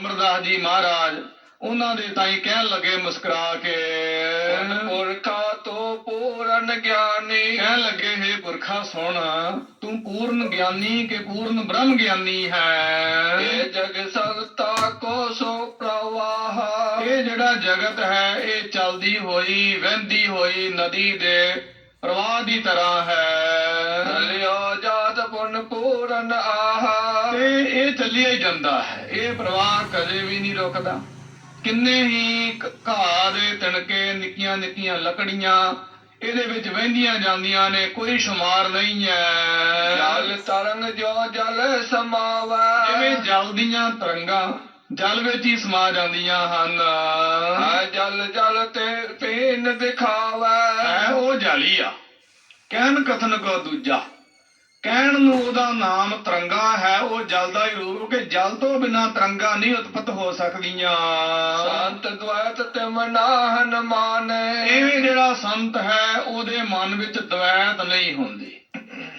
ਅਮਰਦਾਸ ਜੀ ਮਹਾਰਾਜ ਉਹਨਾਂ ਦੇ ਤਾਈ ਕਹਿਣ ਲੱਗੇ ਮੁਸਕਰਾ ਕੇ ਪੁਰਖਾ ਤੋਂ ਪੂਰਨ ਗਿਆਨੀ। ਕਹਿਣ ਲੱਗੇ ਹੈ ਪੁਰਖਾ ਸੁਣ ਤੂੰ ਪੂਰਨ ਗਿਆਨੀ ਕਿ ਪੂਰਨ ਬ੍ਰਹਮ ਗਿਆਨੀ ਹੈ? ਇਹ ਜਗ ਸਗਤਾ ਕੋ ਸੋ ਪ੍ਰਵਾਹ। ਇਹ ਜਿਹੜਾ ਜਗਤ ਹੈ ਇਹ ਚਲਦੀ ਹੋਈ ਵਹਿੰਦੀ ਹੋਈ ਨਦੀ ਦੇ ਪ੍ਰਵਾਹ ਦੀ ਤਰ੍ਹਾਂ ਹੈ। ਲਿਓ ਜਾਤ ਪੁਨ ਪੂਰਨ ਆਹਾ। ਇਹ ਚੱਲਿਆ ਹੀ ਜਾਂਦਾ ਹੈ। ਇਹ ਪ੍ਰਵਾਹ ਕਦੇ ਵੀ ਨਹੀਂ ਰੁਕਦਾ। ਕਿੰਨੇ ਹੀ ਘਾਹ ਦੇ ਤਿਣਕੇ ਨਿੱਕੀਆਂ ਨਿੱਕੀਆਂ ਲੱਕੜੀਆਂ ਇਹਦੇ ਵਿੱਚ ਵਹਿੰਦੀਆਂ ਜਾਂਦੀਆਂ ਨੇ ਕੋਈ ਸ਼ੁਮਾਰ ਨਹੀਂ ਹੈ ਜਲ ਤਰੰਗ ਜੋ ਜਲ ਸਮਾਵੈ। ਜਿਵੇਂ ਜਲ ਦੀਆਂ ਤਰੰਗਾਂ ਜਲ ਵਿੱਚ ਹੀ ਸਮਾ ਜਾਂਦੀਆਂ ਹਨ। ਹੈ ਜਲ ਜਲ ਤੇ ਪੀਨ ਦਿਖਾਵੈ। ਹੈ ਉਹ ਜਾਲੀ ਆ ਕਹਿਣ ਕਥਨ ਕੋ ਦੂਜਾ। ਕਹਿਣ ਨੂੰ ਉਹਦਾ ਨਾਮ ਤਰੰਗਾ ਹੈ ਉਹ ਜਲ ਦਾ ਹੀ ਰੂਪ ਕਿ ਜਲ ਤੋਂ ਬਿਨਾ ਤਰੰਗਾ ਨਹੀਂ ਉਤਪਤ ਹੋ ਸਕਦੀਆਂ। ਸੰਤ ਦ્વੈਤ ਮਾਨੇ। ਜਿਹੜਾ ਸੰਤ ਹੈ ਉਹਦੇ ਮਨ ਵਿੱਚ ਦ્વੈਤ ਨਹੀਂ ਹੁੰਦੀ।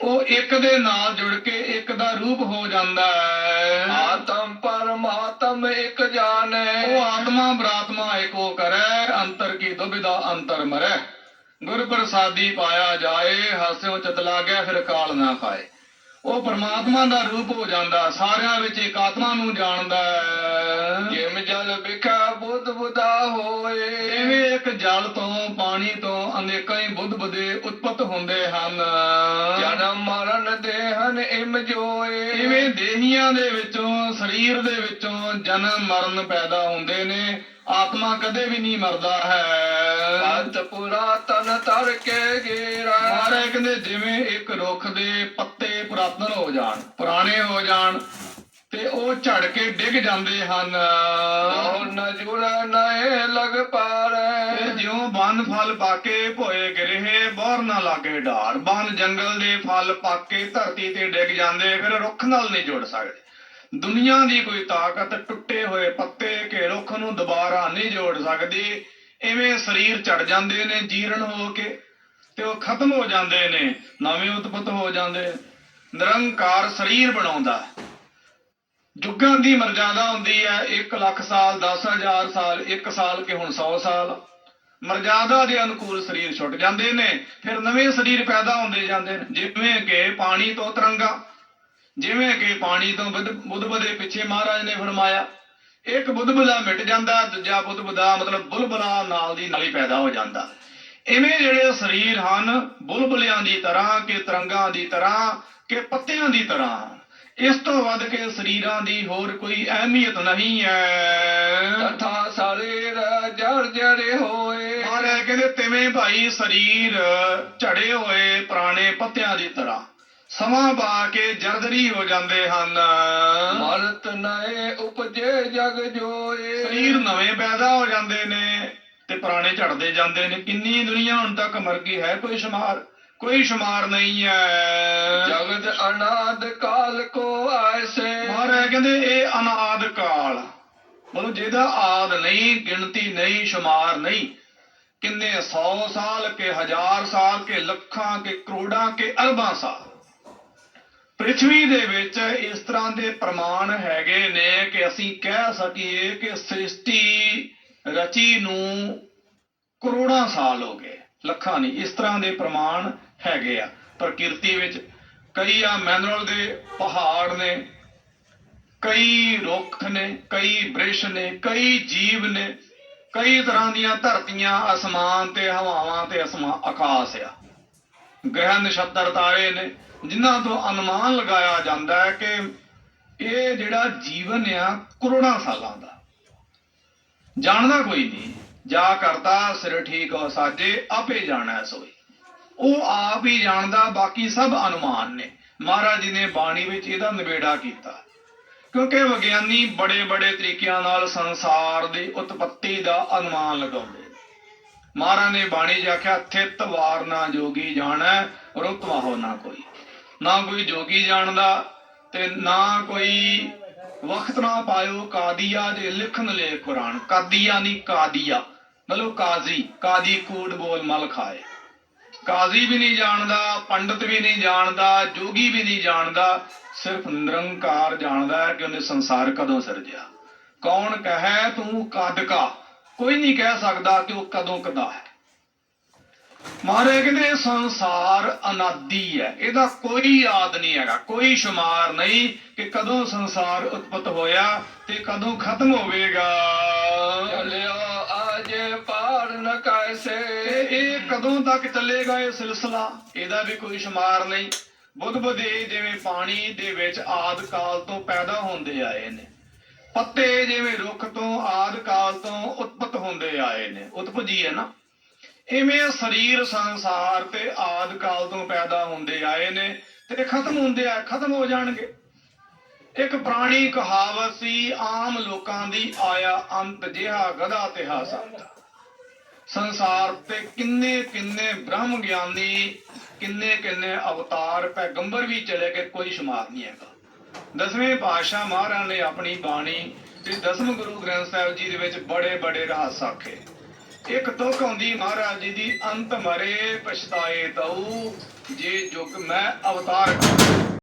ਉਹ ਇੱਕ ਦੇ ਨਾਲ ਜੁੜ ਕੇ ਇੱਕ ਦਾ ਰੂਪ ਹੋ ਜਾਂਦਾ ਹੈ। ਆਤਮ ਪਰਮਾਤਮ ਇੱਕ ਜਾਣੇ। ਉਹ ਆਤਮਾ ਬਰਾਤਮਾ ਏਕੋ ਕਰੈ ਅੰਤਰ ਕੀ ਦੁਬਿਧਾ ਅੰਤਰ ਮਰੈ। ਗੁਰ ਪ੍ਰਸਾਦੀ ਪਾਇਆ ਜਾਏ ਹਾਸਿਓ ਚਤ ਲਾਗੈ ਫਿਰ ਕਾਲ ਨਾ ਖਾਏ ਉਹ ਪਰਮਾਤਮਾ ਦਾ ਰੂਪ ਹੋ ਜਾਂਦਾ ਸਾਰਿਆਂ ਵਿੱਚ ਇੱਕ ਆਤਮਾ ਨੂੰ ਜਾਣਦਾ ਜਿਮ ਜਲ ਵਿਖਾ ਬੁੱਧ ਬੁਧਾ ਹੋਏ। ਜਿਵੇਂ ਇੱਕ ਜਲ ਤੋਂ ਪਾਣੀ ਤੋਂ ਅਨੇਕਾਂ ਹੀ ਬੁੱਧ ਬੁੱਧੇ ਉਤਪਤ ਹੁੰਦੇ ਹਨ। ਜਨਮ ਮਰਨ ਦੇਹਨ ਇਮ ਜੋਏ। ਇਵੇਂ ਦੇਹੀਆਂ ਦੇ ਵਿੱਚੋਂ ਸਰੀਰ ਦੇ ਵਿੱਚੋਂ ਜਨਮ ਮਰਨ ਪੈਦਾ ਹੁੰਦੇ ਨੇ ਆਤਮਾ ਕਦੇ ਵੀ ਨਹੀਂ ਮਰਦਾ ਹੈ। ਅੰਤ ਪੁਰਾਤਨ ਤਰ ਕੇ ਗੇਰਾ ਮਹਾਰਾਜ ਕਹਿੰਦੇ ਜਿਵੇਂ ਇੱਕ ਰੁੱਖ ਦੇ ਪੱਤੇ ਪੁਰਾਤਨ ਹੋ ਜਾਣ ਪੁਰਾਣੇ ਹੋ ਜਾਣ ਤੇ ਉਹ ਝੜ ਕੇ ਡਿੱਗ ਜਾਂਦੇ ਹਨ। ਉਹ ਨ ਜੁੜਾ ਨਏ ਲਗ ਪਾਰੇ। ਜਿਉਂ ਬਨ ਫਲ ਪਾਕੇ ਭੋਏ ਗਰੇ ਬੋਰ ਨਾ ਲਾਗੇ ਢਾਰ। ਬਨ ਜੰਗਲ ਦੇ ਫਲ ਪਾਕੇ ਧਰਤੀ ਤੇ ਡਿੱਗ ਜਾਂਦੇ ਫਿਰ ਰੁੱਖ ਨਾਲ ਨਹੀਂ ਜੁੜ ਸਕਦੇ। ਦੁਨੀਆ ਦੀ ਕੋਈ ਤਾਕਤ ਟੁੱਟੇ ਹੋਏ ਪੱਤੇ ਕੇ ਰੁੱਖ ਨੂੰ ਦੁਬਾਰਾ ਨਹੀਂ ਜੋੜ ਸਕਦੀ। ਐਵੇਂ ਸਰੀਰ ਝੜ ਜਾਂਦੇ ਨੇ ਜੀਰਣ ਹੋ ਕੇ ਤੇ ਉਹ ਖਤਮ ਹੋ ਜਾਂਦੇ ਨੇ, ਨਵੇਂ ਉਤਪਤ ਹੋ ਜਾਂਦੇ ਨਿਰੰਕਾਰ ਸਰੀਰ ਬਣਾਉਂਦਾ ਹੈ। ਜੁਗਾਂ ਦੀ ਮਰਜ਼ਾਦਾ ਹੁੰਦੀ ਹੈ 1 ਲੱਖ ਸਾਲ 10000 ਸਾਲ 1 ਸਾਲ ਕੇ ਹੁਣ 100 ਸਾਲ। ਮਰਜ਼ਾਦਾ ਦੇ ਅਨੁਕੂਲ ਸਰੀਰ ਛੁੱਟ ਜਾਂਦੇ ਨੇ, ਫਿਰ ਨਵੇਂ ਸਰੀਰ ਪੈਦਾ ਹੁੰਦੇ ਜਾਂਦੇ ਨੇ। ਜਿਵੇਂ ਕਿ ਪਾਣੀ ਤੋਂ ਤਰੰਗਾ, ਜਿਵੇਂ ਕਿ ਪਾਣੀ ਤੋਂ ਬੁੱਧ ਬੁੱਧ ਦੇ ਪਿੱਛੇ ਮਹਾਰਾਜ ਨੇ ਫਰਮਾਇਆ ਇੱਕ ਬੁੱਧਬੁਦਾ ਮਿਟ ਜਾਂਦਾ ਦੂਜਾ ਬੁੱਧਬੁਦਾ ਮਤਲਬ ਬੁਲਬੁਲਾ ਨਾਲ ਦੀ ਨਾਲ ਹੀ ਪੈਦਾ ਹੋ ਜਾਂਦਾ। ਇਵੇਂ ਜਿਹੜੇ ਸਰੀਰ ਹਨ ਬੁਲਬੁਲਿਆਂ ਦੀ ਤਰ੍ਹਾਂ ਕਿ ਤਰੰਗਾਂ ਦੀ ਤਰ੍ਹਾਂ ਕਿ ਪੱਤਿਆਂ ਦੀ ਤਰ੍ਹਾਂ ਇਸ ਤੋਂ ਵੱਧ ਕੇ ਸਰੀਰਾਂ ਦੀ ਹੋਰ ਕੋਈ ਅਹਿਮੀਅਤ ਨਹੀਂ ਹੈ। ਤਥਾ ਸਰੀਰ ਜੜ ਜੜੇ ਹੋਏ। ਮਹਾਰਾਜ ਕਹਿੰਦੇ ਤਿਵੇਂ ਭਾਈ ਸਰੀਰ ਝੜੇ ਹੋਏ ਪੁਰਾਣੇ ਪੱਤਿਆਂ ਦੀ ਤਰ੍ਹਾਂ ਸਮਾਂ ਪਾ ਕੇ ਜਰਦਰੀ ਹੋ ਜਾਂਦੇ ਹਨ। ਨਏ ਉਪਜੇ ਜਗ ਜੋਏ। ਸਰੀਰ ਨਵੇਂ ਪੈਦਾ ਹੋ ਜਾਂਦੇ ਨੇ ਤੇ ਪੁਰਾਣੇ ਝੜਦੇ ਜਾਂਦੇ ਨੇ। ਕਿੰਨੀ ਦੁਨੀਆ ਹੁਣ ਤੱਕ ਮਰ ਗਈ ਹੈ ਕੋਈ ਸ਼ੁਮਾਰ ਕੋਈ ਸ਼ੁਮਾਰ ਨਹੀਂ ਹੈ। ਜਗਤ ਅਨਾਦ ਕਾਲ ਕੋ ਐਸੇ ਮਹਾਰਾਜ ਕਹਿੰਦੇ ਇਹ ਅਨਾਦ ਕਾਲ। ਮਤਲਬ ਜਿਹਦਾ ਆਦ ਨਹੀਂ ਗਿਣਤੀ ਨਹੀਂ ਸ਼ੁਮਾਰ ਨਹੀਂ ਕਿੰਨੇ 100 ਸਾਲ ਕੇ ਹਜ਼ਾਰ ਸਾਲ ਕੇ ਲੱਖਾਂ ਕੇ ਕਰੋੜਾਂ ਕੇ ਅਰਬਾਂ ਸਾਲ। ਪ੍ਰਿਥਵੀ ਦੇ ਵਿੱਚ ਇਸ ਤਰ੍ਹਾਂ ਦੇ ਪ੍ਰਮਾਣ ਹੈਗੇ ਨੇ ਕਿ ਅਸੀਂ ਕਹਿ ਸਕੀਏ ਕਿ ਸ੍ਰਿਸ਼ਟੀ ਰਚੀ ਨੂੰ ਕਰੋੜਾਂ ਸਾਲ ਹੋ ਗਏ। ਲੱਖਾਂ ਨਹੀਂ, ਇਸ ਤਰ੍ਹਾਂ ਦੇ ਪ੍ਰਮਾਣ ਹੈਗੇ ਆ। ਪ੍ਰਕਿਰਤੀ ਵਿੱਚ ਕਈ ਆ ਮੈਨੂਅਲ ਦੇ ਪਹਾੜ ਨੇ, ਕਈ ਰੁੱਖ ਨੇ, ਕਈ ਬ੍ਰਿਸ਼ ਨੇ, ਕਈ ਜੀਵ ਨੇ, ਕਈ ਤਰ੍ਹਾਂ ਦੀਆਂ ਧਰਤੀਆਂ ਅਸਮਾਨ ਤੇ ਹਵਾਵਾਂ ਤੇ ਅਸਮਾਨ ਆਕਾਸ਼ ਆ। ਗ੍ਰਹਿ ਨਛੱਤਰ ਤਾਰੇ ਨੇ, ਜਿਨ੍ਹਾਂ ਤੋਂ ਅਨੁਮਾਨ ਲਗਾਇਆ ਜਾਂਦਾ ਹੈ ਕਿ ਇਹ ਜਿਹੜਾ ਜੀਵਨ ਆ, ਕਰੋੜਾਂ ਸਾਲਾਂ ਦਾ। ਜਾਣਦਾ ਕੋਈ ਨਹੀਂ, ਜਾ ਕਰਤਾ, ਸਿਰ ਠੀਕ ਹੋ ਸਾਜੇ, ਆਪੇ ਜਾਣਾ ਸੋਈ ਉਹ ਆਪ ਹੀ ਜਾਣਦਾ, ਬਾਕੀ ਸਭ ਅਨੁਮਾਨ ਨੇ। ਮਹਾਰਾਜ ਜੀ ਨੇ ਬਾਣੀ ਵਿੱਚ ਇਹਦਾ ਨਿਬੇੜਾ ਕੀਤਾ। ਕਿਉਂਕਿ ਵਿਗਿਆਨੀ ਬੜੇ ਬੜੇ ਤਰੀਕਿਆਂ ਨਾਲ ਸੰਸਾਰ ਦੀ ਉਤਪਤੀ ਦਾ ਅਨੁਮਾਨ ਲਗਾਉਂਦੇ ਨੇ ਮਹਾਰਾਜ ਨੇ ਬਾਣੀ 'ਚ ਥਿਤ ਵਾਰ ਨਾ ਜੋਗੀ ਜਾਣੈ ਰੁਤਵਾ ਹੋ ਨਾ ਕੋਈ। ਨਾ ਕੋਈ ਜੋਗੀ ਜਾਣਦਾ ਤੇ ਨਾ ਕੋਈ ਵਕਤ ਨਾ ਪਾਇਓ, ਕਾਦੀਆ ਦੇ ਲਿਖਣ ਲੈ ਕੁਰਾਨ। ਕਾਦੀਆ ਨਹੀਂ ਕਾਦੀਆ। ਮਤਲਬ ਕਾਜ਼ੀ ਕਾਦੀ ਕੂੜ ਬੋਲ ਮਲ ਖਾਏ। ਕਾਜ਼ੀ ਵੀ ਨਹੀਂ ਜਾਣਦਾ, ਪੰਡਤ ਵੀ ਨਹੀਂ ਜਾਣਦਾ, ਜੋਗੀ ਵੀ ਨਹੀਂ ਜਾਣਦਾ, ਸਿਰਫ ਨਿਰੰਕਾਰ ਜਾਣਦਾ ਹੈ ਕਿ ਉਹਨੇ ਸੰਸਾਰ ਕਦੋਂ ਸਿਰਜਿਆ। ਕੌਣ ਕਹੈ, ਤੂੰ ਕਾਦਕਾ ਕੋਈ ਨਹੀਂ ਕਹਿ ਸਕਦਾ ਕਿ ਉਹ ਕਦੋਂ ਕਦਾ ਹੈ। ਮਹਾਰਾਜ ਕਹਿੰਦੇ ਇਹ ਸੰਸਾਰ ਅਨਾਦੀ ਹੈ। ਇਹਦਾ ਕੋਈ ਯਾਦ ਨਹੀਂ ਹੈਗਾ ਕੋਈ ਸ਼ੁਮਾਰ ਨਹੀਂ ਕਿ ਕਦੋਂ ਸੰਸਾਰ ਉਤਪਤ ਹੋਇਆ ਤੇ ਕਦੋਂ ਖਤਮ ਹੋਵੇਗਾ। ਚਲਿਓ ਅੱਜ ਪਾਰ ਨ ਕੈਸੇ ਇਹ ਕਦੋਂ ਤੱਕ ਚੱਲੇਗਾ ਇਹ ਸਿਲਸਿਲਾ? ਇਹਦਾ ਵੀ ਕੋਈ ਸ਼ੁਮਾਰ ਨਹੀਂ। ਬੁੱਧ ਬਦੇ ਜਿਵੇਂ ਪਾਣੀ ਦੇ ਵਿੱਚ ਆਦ ਕਾਲ ਤੋਂ ਪੈਦਾ ਹੁੰਦੇ ਆਏ ਨੇ। ਪੱਤੇ ਜਿਵੇਂ ਰੁੱਖ ਤੋਂ ਆਦ ਕਾਲ ਤੋਂ ਉਤਪਤ ਹੁੰਦੇ ਆਏ ਨੇ, ਉਤਪਜੀ ਹੈ ਨਾ। ਇਵੇਂ ਸਰੀਰ, ਸੰਸਾਰ ਤੇ ਆਦ ਕਾਲ ਤੋਂ ਪੈਦਾ ਹੁੰਦੇ ਆਏ ਨੇ ਤੇ ਖਤਮ ਹੁੰਦੇ ਆ, ਖਤਮ ਹੋ ਜਾਣਗੇ। ਇੱਕ ਪੁਰਾਣੀ ਕਹਾਵਤ ਸੀ, ਆਮ ਲੋਕਾਂ ਦੀ ਆਇਆ ਅੰਤ ਜਿਹਾ ਗਦਾ ਤੇ ਸੰਤ ਸੰਸਾਰ ਤੇ ਕਿੰਨੇ ਕਿੰਨੇ ਬ੍ਰਹਮ ਗਿਆਨੀ, ਕਿੰਨੇ ਕਿੰਨੇ ਅਵਤਾਰ, ਪੈਗੰਬਰ ਵੀ ਚਲੇ ਗਏ, ਕੋਈ ਸ਼ੁਮਾਰ ਨਹੀਂ ਹੈਗਾ। ਦਸਵੇਂ ਪਾਤਸ਼ਾਹ ਮਹਾਰਾਜ ਨੇ ਆਪਣੀ ਬਾਣੀ ਤੇ ਦਸਮ ਗੁਰੂ ਗ੍ਰੰਥ ਸਾਹਿਬ ਜੀ ਦੇ ਵਿੱਚ ਬੜੇ ਬੜੇ ਰਹੱਸ ਆਖੇ ਇੱਕ ਤੁਕ ਹੁੰਦੀ ਮਹਾਰਾਜ ਜੀ ਦੀ, ਅੰਤ ਮਰੇ ਪਛਤਾਏ ਤਉ, ਜੇ ਜੁਗ ਮੈਂ ਅਵਤਾਰ ਕਰਾਂ।